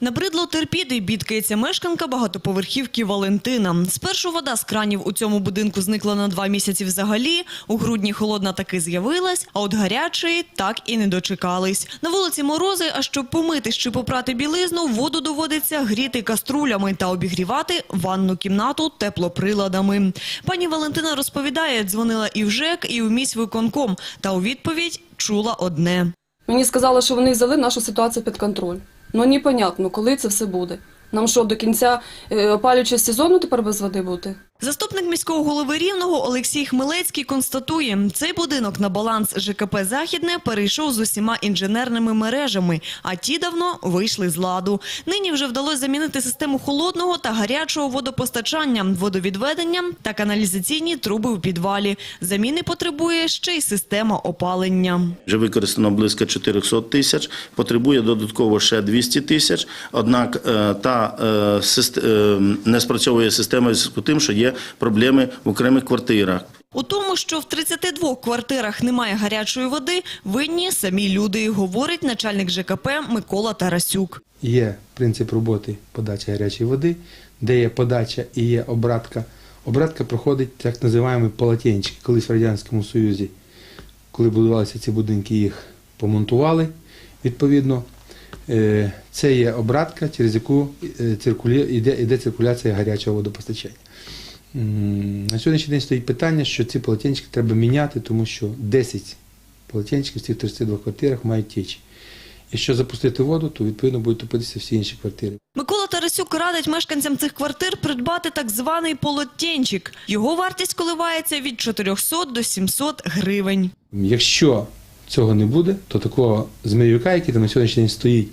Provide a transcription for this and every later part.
Набридло терпіти, бідкається мешканка багатоповерхівки Валентина. Спершу вода з кранів у цьому будинку зникла на два місяці взагалі. У грудні холодна таки з'явилась, а от гарячої так і не дочекались. На вулиці морози, а щоб помитись чи попрати білизну, воду доводиться гріти каструлями та обігрівати ванну кімнату теплоприладами. Пані Валентина розповідає, дзвонила і в ЖЕК, і в міськвиконком, та у відповідь чула одне. Мені сказали, що вони взяли нашу ситуацію під контроль. Ну непонятно, коли це все буде. Нам що, до кінця е, опалюючого сезону тепер без води бути? Заступник міського голови Рівного Олексій Хмелецький констатує, цей будинок на баланс ЖКП «Західне» перейшов з усіма інженерними мережами, а ті давно вийшли з ладу. Нині вже вдалося замінити систему холодного та гарячого водопостачання, водовідведення та каналізаційні труби у підвалі. Заміни потребує ще й система опалення. Вже використано близько 400 тисяч, потребує додатково ще 200 тисяч. Однак е, та е, е, не спрацьовує система з тим, що є проблеми в окремих квартирах. У тому, що в 32 квартирах немає гарячої води, винні самі люди, говорить начальник ЖКП Микола Тарасюк. Є принцип роботи подачі гарячої води, де є подача і є обратка. Обратка проходить так називаємо полотенчики. Колись в Радянському Союзі, коли будувалися ці будинки, їх помонтували відповідно. Е, Це є обратка, через яку е, йде, йде циркуляція гарячого водопостачання. На сьогоднішній день стоїть питання, що ці полотенчики треба міняти, тому що 10 полотенчиків в цих 32 квартирах мають течі. Якщо запустити воду, то відповідно будуть топитися всі інші квартири. Микола Тарасюк радить мешканцям цих квартир придбати так званий полотенчик. Його вартість коливається від 400 до 700 гривень. Якщо цього не буде, то такого зміюка, який там на сьогоднішній день стоїть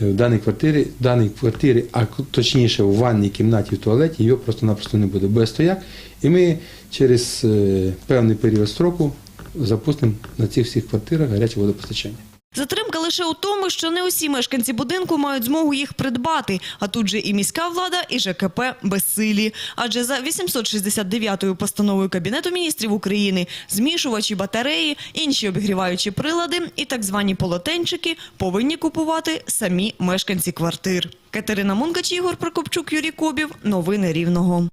в даній квартирі, в даній квартирі, а точніше в ванній кімнаті, в туалеті, його просто-напросто не буде. Буде стояк, і ми через е, певний період строку запустимо на цих всіх квартирах гаряче водопостачання. Затримка лише у тому, що не усі мешканці будинку мають змогу їх придбати, а тут же і міська влада, і ЖКП безсилі. Адже за 869-ю постановою Кабінету міністрів України змішувачі батареї, інші обігріваючі прилади і так звані полотенчики повинні купувати самі мешканці квартир. Катерина Мункач, Ігор Прокопчук, Юрій Кобів. Новини Рівного.